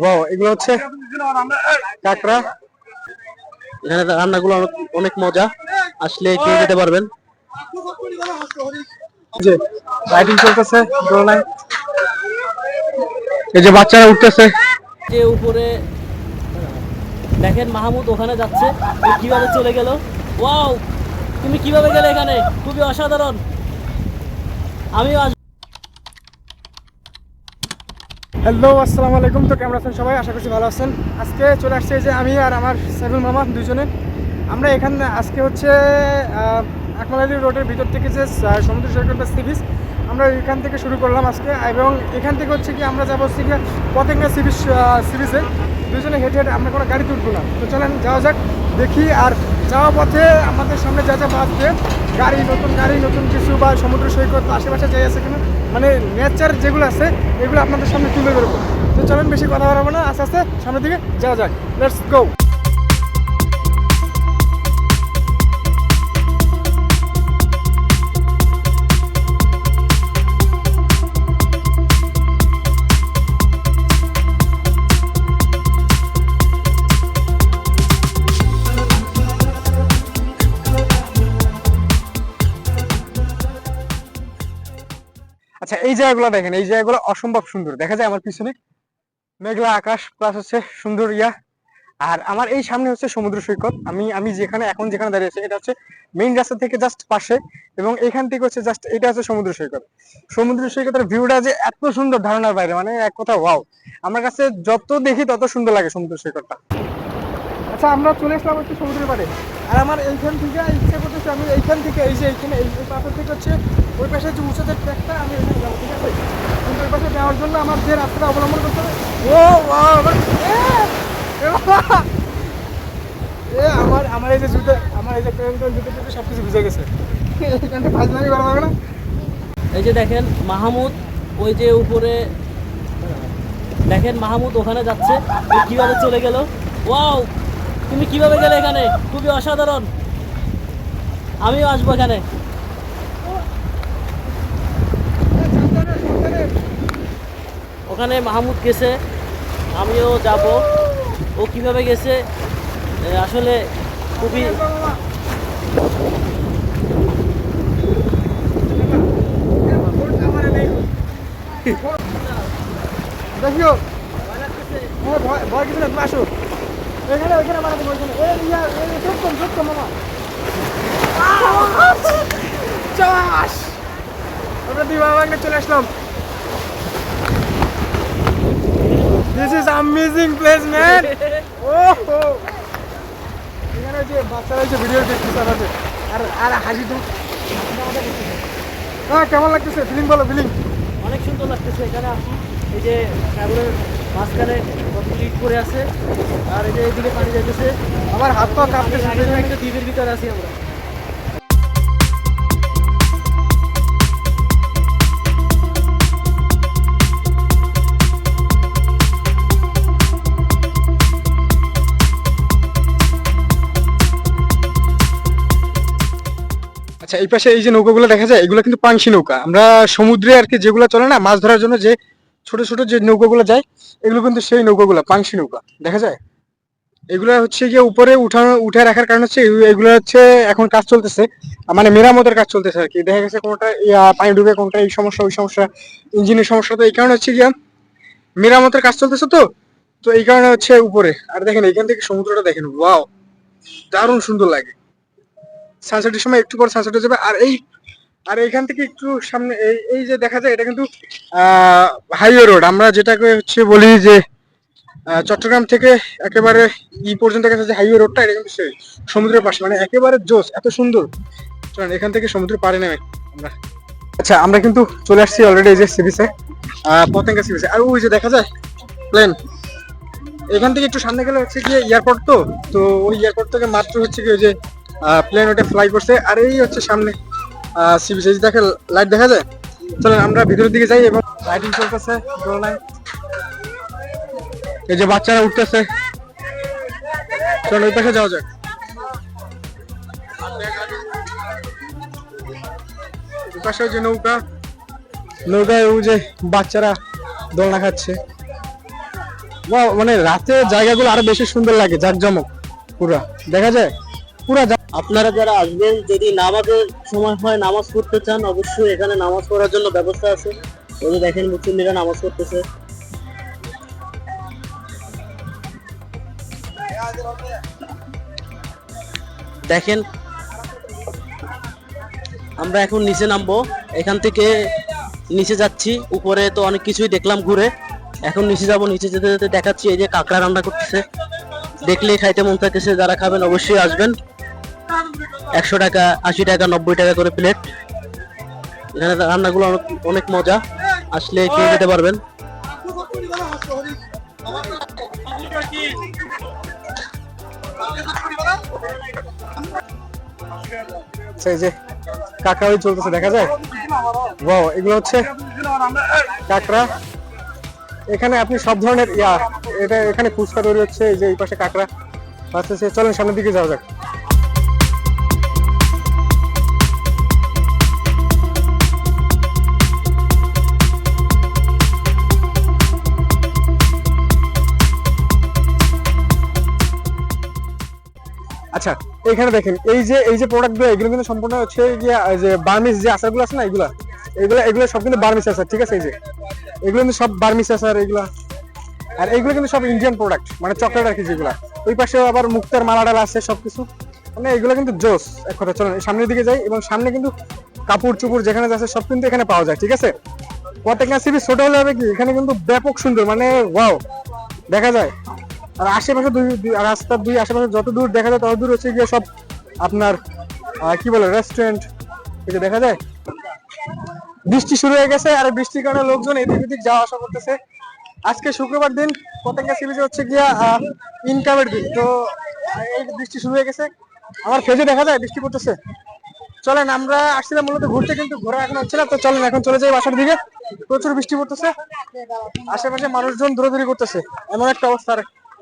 Wow এগুলো হচ্ছে কাঁকড়া। এখানে রান্নাগুলো অনেক মজা। আসলে খেয়ে যেতে পারবেন। যে রাইডিং চলতেছে, দোলনায়। এই যে বাচ্চারা উঠতেছে। যে উপরে, দেখেন মাহমুদ, ওখানে যাচ্ছে। ও কীভাবে চলে গেল? ওয়াও তুমি কীভাবে গেলে এখানে? খুবই অসাধারণ। আমিও আসব হ্যালো, আসসালামু আলাইকুম। তো কেমন আছেন সবাই? আশা করছি ভালো আছেন। আজকে চলে আসছে যে আমি আর আমার সাইফুল মামা দুজনে আমরা এখানে, আজকে হচ্ছে আকমালালি রোডের ভিতর থেকে যে সমুদ্র সৈকত সি বিচ আমরা এখান থেকে শুরু করলাম আজকে। এবং এখান থেকে হচ্ছে কি, আমরা যাব হচ্ছে পতেঙ্গা সি বিচ সি বিচে দুজনে হেঁটে হেঁটে আমরা কোনো গাড়ি তুলবো না। তো চলেন, যাওয়া যাক, দেখি আর যাওয়া পথে আমাদের সামনে যা যা বাঁচবে গাড়ি, নতুন গাড়ি, নতুন কিছু বা সমুদ্র সৈকত, আশেপাশে যাই আছে কিনা মানে নেচার যেগুলো আছে, এগুলো আপনাদের সামনে তুলে ধরবো। তো চলেন, বেশি কথা বলব না, আস্তে আস্তে সামনের দিকে যাওয়া যাক। লেটস গো এই জায়গাগুলো দেখেন, এই জায়গাগুলো অসম্ভব সুন্দর। দেখা যায় আমার পিছনে মেঘলা আকাশ প্লাস হচ্ছে সুন্দর ইয়া। আর আমার এই সামনে হচ্ছে সমুদ্র সৈকত। আমি আমি যেখানে, এখন যেখানে দাঁড়িয়ে আছি, এটা হচ্ছে মেইন রাস্তা থেকে জাস্ট পাশে এবং এখান থেকে হচ্ছে জাস্ট এটা হচ্ছে সমুদ্র সৈকত। সমুদ্র সৈকতের ভিউটা যে এত সুন্দর ধারণার বাইরে মানে এক কথা ওয়াও আমার কাছে যত দেখি তত সুন্দর লাগে সমুদ্র সৈকতটা। আচ্ছা আমরা চলে আসলাম হচ্ছে সমুদ্রের পাড়ে। আর আমার এইখান থেকে ইচ্ছা করতেছে আমি এইখান থেকে এই যে এইখানে এই পাথর থেকে হচ্ছে ওই পাশে যে উঁচুতে ট্র্যাকটা আমি ওইখানে যাব ঠিক আছে? কিন্তু ওই পাশে যাওয়ার জন্য আমার যে রাস্তাটা অবলম্বন করতে হবে ও এ, আমার আমার এই যে জুতো আমার এই যে প্যান্টন জুতো টুতো সব কিছু ভিজে গেছে। এখান থেকে ফাজলামি করা যাবে না? এই যে দেখেন মাহমুদ ওই যে উপরে দেখেন মাহমুদ ওখানে যাচ্ছে কীভাবে চলে গেল? ওয়াও! তুমি কীভাবে গেলে এখানে? খুবই অসাধারণ। আমিও আসব এখানে। ওখানে মাহমুদ গেছে, আমিও যাব। ও কীভাবে গেছে? আসলে খুবই দেখিও। হ্যাঁ ভয় ভয় কিছু না তুমি আসো। এখানে ওইখানে বানাতে ওইখানে। এ ইয়া সব কম সব কম মামা। চাস! আমরা দিবা বাংলা চলে আসলাম। This is amazing place man ওহো! এখানে যে বাচ্চারা যে ভিডিও দেখতেছে আমাদের আর আর হাসি তো। হ্যাঁ কেমন লাগতেছে? ফিলিং বলো ফিলিং অনেক সুন্দর লাগতেছে এখানে আসি। এই যে মাঝখানে করে আছে। আর এই যে পানি যাইতেছে। আমার হাত পা কাঁপতেছে দ্বীপের ভিতরে আছি আমরা। আচ্ছা এই পাশে এই যে নৌকাগুলো দেখা যায়, এগুলো কিন্তু পাংশি নৌকা। আমরা সমুদ্রে আর কি যেগুলো চলে না, মাছ ধরার জন্য যে ছোট ছোট যে নৌকাগুলো যায়, এগুলো কিন্তু সেই নৌকাগুলো, পাংশি নৌকা, দেখা যায়? এগুলো হচ্ছে গিয়ে উপরে উঠানো উঠে রাখার কারণ হচ্ছে এগুলো হচ্ছে এখন কাজ চলতেছে মানে মেরামতের কাজ চলতেছে আর কি। দেখা গেছে কোনটা পানি ডুবে, কোনটা এই সমস্যা, ওই সমস্যা, ইঞ্জিনের সমস্যা, তো এই কারণে হচ্ছে গিয়া মেরামতের কাজ চলতেছে তো তো এই কারণে হচ্ছে উপরে। আর দেখেন, এখান থেকে সমুদ্রটা দেখেন, ওয়াও, দারুণ সুন্দর লাগে। সানসেটের সময় একটু পর সানসেট হয়ে যাবে, আর এই আর এখান থেকে একটু সামনে, এই যে দেখা যায়, এটা কিন্তু হাইওয়ে রোড আমরা যেটাকে হচ্ছে বলি যে চট্টগ্রাম থেকে একেবারে ই পর্যন্ত গেছে যে হাইওয়ে রোডটা এটা কিন্তু সেই সমুদ্রের পাশে। মানে একেবারে জোস এত সুন্দর। চলেন, এখান থেকে সমুদ্র পারে নেমে আমরা। আচ্ছা আমরা কিন্তু চলে আসছি অলরেডি এই যে সিবিসে পতেঙ্গা সিবিসে আর ওই যে দেখা যায় প্লেন এখান থেকে একটু সামনে গেলে হচ্ছে গিয়ে এয়ারপোর্ট তো। তো ওই এয়ারপোর্ট থেকে মাত্র হচ্ছে কি ওই যে প্লেন ওটা ফ্লাই করছে। আর এই হচ্ছে সামনে। দেখে লাইট দেখা যায় চলেন আমরা ভিতরের দিকে যাই এবং লাইটিং চলতেছে এই যে বাচ্চারা উঠতেছে। চলো ওই যাওয়া যাক। পাশে যে নৌকা। নৌকায় ওই যে বাচ্চারা দোলনা খাচ্ছে। মানে রাতে জায়গাগুলো আরও বেশি সুন্দর লাগে, জাকজমক, পুরা। দেখা যায়? আপনারা যারা আসবেন, যদি নামাজের সময় হয় নামাজ পড়তে চান, অবশ্যই এখানে নামাজ পড়ার জন্য ব্যবস্থা আছে। ওই দেখেন মুসলিমরা নামাজ পড়তেছে। দেখেন, আমরা এখন নিচে নামবো। এখান থেকে নিচে যাচ্ছি। উপরে তো অনেক কিছুই দেখলাম ঘুরে। এখন নিচে যাব, নিচে যেতে যেতে দেখাচ্ছি, এই যে কাঁকড়া রান্না করতেছে। দেখলেই খাইতে মন চাইতেছে যারা খাবেন অবশ্যই আসবেন। একশো টাকা, আশি টাকা, নব্বই টাকা করে প্লেট এখানে রান্নাগুলো অনেক মজা। আসলে খেয়ে যেতে পারবেন। সেই যে ওই চলতেছে, দেখা যায়? এগুলো হচ্ছে কাঁকড়া। এখানে আপনি সব ধরনের, ইয়া, এটা এখানে ফুচকা তৈরি হচ্ছে, এই যে এই পাশে কাঁকড়া। আস্তে আস্তে চলেন সামনের দিকে যাওয়া যাক। আচ্ছা এখানে দেখেন, এই যে এই যে প্রোডাক্টগুলো, এগুলো কিন্তু সম্পূর্ণ হচ্ছে যে যে বার্মিস যে আচারগুলো আছে না, এগুলা, এগুলো এগুলো সব কিন্তু বার্মিস আচার, ঠিক আছে, এই যে। এগুলো কিন্তু সব বার্মিস আচার, এগুলা। আর এগুলো কিন্তু সব ইন্ডিয়ান প্রোডাক্ট মানে চকলেট আর কি যেগুলা। ওই পাশে আবার মুক্তার মালাডাল আছে সবকিছু। মানে এগুলো কিন্তু জোস, এক কথা চলেন সামনের দিকে যাই, এবং সামনে কিন্তু কাপড় চুপড় যেখানে আছে, সব কিন্তু এখানে পাওয়া যায়, ঠিক আছে? কটেকা সিবি ছোট হলে হবে কি, এখানে কিন্তু ব্যাপক সুন্দর মানে ওয়াও দেখা যায়। আর আশেপাশে দুই রাস্তার দুই আশেপাশে যত দূর দেখা যায় তত দূর হচ্ছে গিয়ে সব আপনার কি বলে রেস্টুরেন্ট এটা দেখা যায়? বৃষ্টি শুরু হয়ে গেছে আর বৃষ্টির কারণে লোকজন এদিক ওদিক যাওয়া আসা করতেছে। আজকে শুক্রবার দিন পতেঙ্গা সি বিচে হচ্ছে গিয়া ইনকামের দিন। তো, এই বৃষ্টি শুরু হয়ে গেছে। আমার ফেজে দেখা যায় বৃষ্টি পড়তেছে। চলেন, আমরা আসছিলাম মূলত ঘুরতে কিন্তু ঘোরা এখন হচ্ছে না। তো চলেন, এখন চলে যাই বাসার দিকে। প্রচুর বৃষ্টি পড়তেছে। আশেপাশে মানুষজন দৌড়াদৌড়ি করতেছে। এমন একটা অবস্থা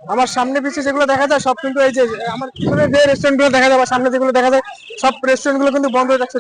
আমার সামনে পিছিয়ে যেগুলো দেখা যায় সব কিন্তু এই যে, আমার যে রেস্টুরেন্টগুলো দেখা যায় বা সামনে যেগুলো দেখা যায়, সব রেস্টুরেন্টগুলো কিন্তু বন্ধ হয়ে যাচ্ছে।